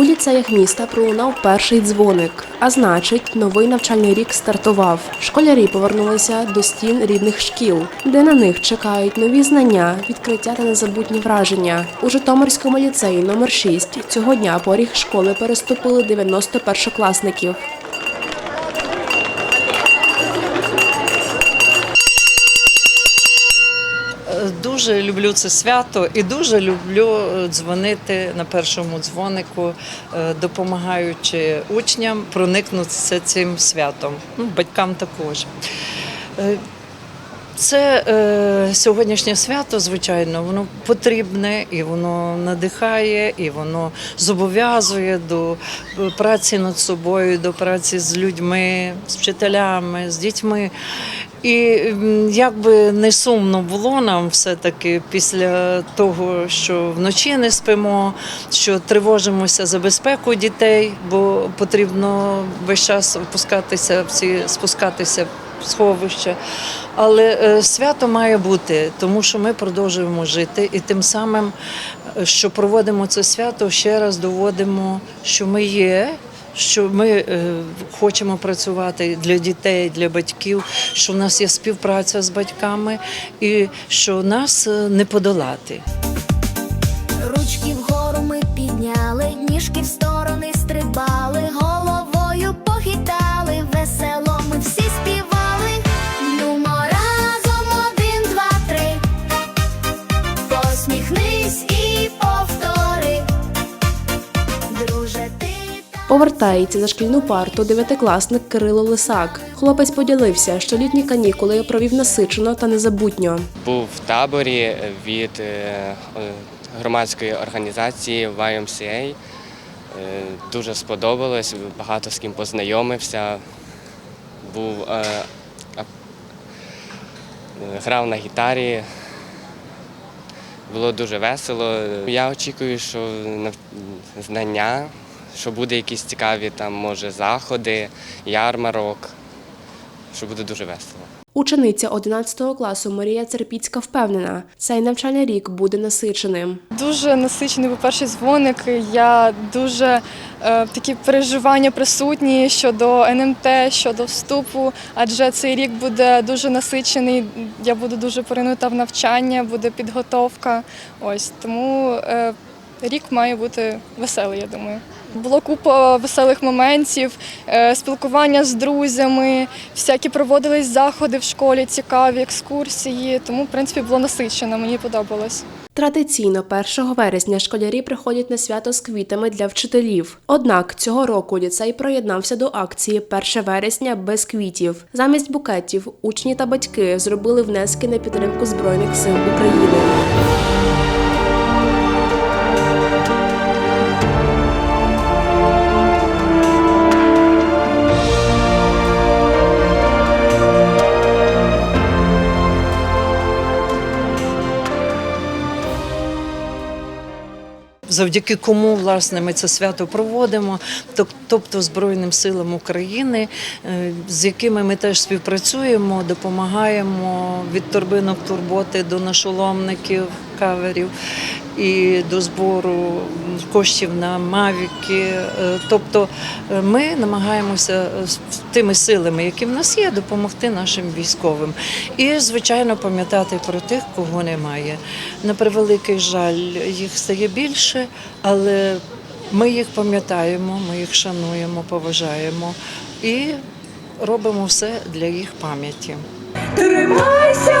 У ліцеях міста пролунав перший дзвоник, а значить, новий навчальний рік стартував. Школярі повернулися до стін рідних шкіл, де на них чекають нові знання, відкриття та незабутні враження. У Житомирському ліцеї номер 6 цього дня поріг школи переступили 90 першокласників. Дуже люблю це свято і дуже люблю е, дзвонити на першому дзвонику, е, допомагаючи учням проникнутися цим святом, ну, батькам також. Е, Це е, сьогоднішнє свято, звичайно, воно потрібне і воно надихає, і воно зобов'язує до праці над собою, до праці з людьми, з вчителями, з дітьми. І як би не сумно було нам все-таки після того, що вночі не спимо, що тривожимося за безпеку дітей, бо потрібно весь час опускатися в ці спускатися в сховище. Але е, свято має бути, тому що ми продовжуємо жити, і тим самим, е, що проводимо це свято, ще раз доводимо, що ми є. Що ми е, хочемо працювати для дітей, для батьків, що в нас є співпраця з батьками, і що нас е, не подолати. Ручки вгору ми підняли, ніжки в сторони Повертається за шкільну парту дев'ятикласник Кирило Лисак. Хлопець поділився, що літні канікули провів насичено та незабутньо. Був в таборі від е, е, громадської організації YMCA. Е, Дуже сподобалось, багато з ким познайомився. Був, грав на гітарі. Було дуже весело. Я очікую, що знання, що буде якісь цікаві там, може, заходи, ярмарок, що буде дуже весело. Учениця 11 класу Марія Церпіцька впевнена, цей навчальний рік буде насиченим. Дуже насичений був перший дзвоник. Я дуже е, такі переживання присутні щодо НМТ, щодо вступу, адже цей рік буде дуже насичений. Я буду дуже поринута в навчання, буде підготовка. Ось тому е, рік має бути веселий, я думаю. Було купа веселих моментів, е, спілкування з друзями, всякі проводились заходи в школі, цікаві екскурсії. Тому, в принципі, було насичено, мені подобалось. Традиційно 1 вересня школярі приходять на свято з квітами для вчителів. Однак цього року ліцей приєднався до акції 1 вересня без квітів. Замість букетів учні та батьки зробили внески на підтримку Збройних сил України. Завдяки кому власне ми це свято проводимо, тоб- тобто Збройним силам України, е, з якими ми теж співпрацюємо, допомагаємо від торбинок турботи до нашоломників, каверів і до збору коштів на мавіки. Е, Тобто е, ми намагаємося е, тими силами, які в нас є, допомогти нашим військовим. І, звичайно, пам'ятати про тих, кого немає. На превеликий жаль, їх стає більше, але ми їх пам'ятаємо, ми їх шануємо, поважаємо і робимо все для їх пам'яті. Тримайся,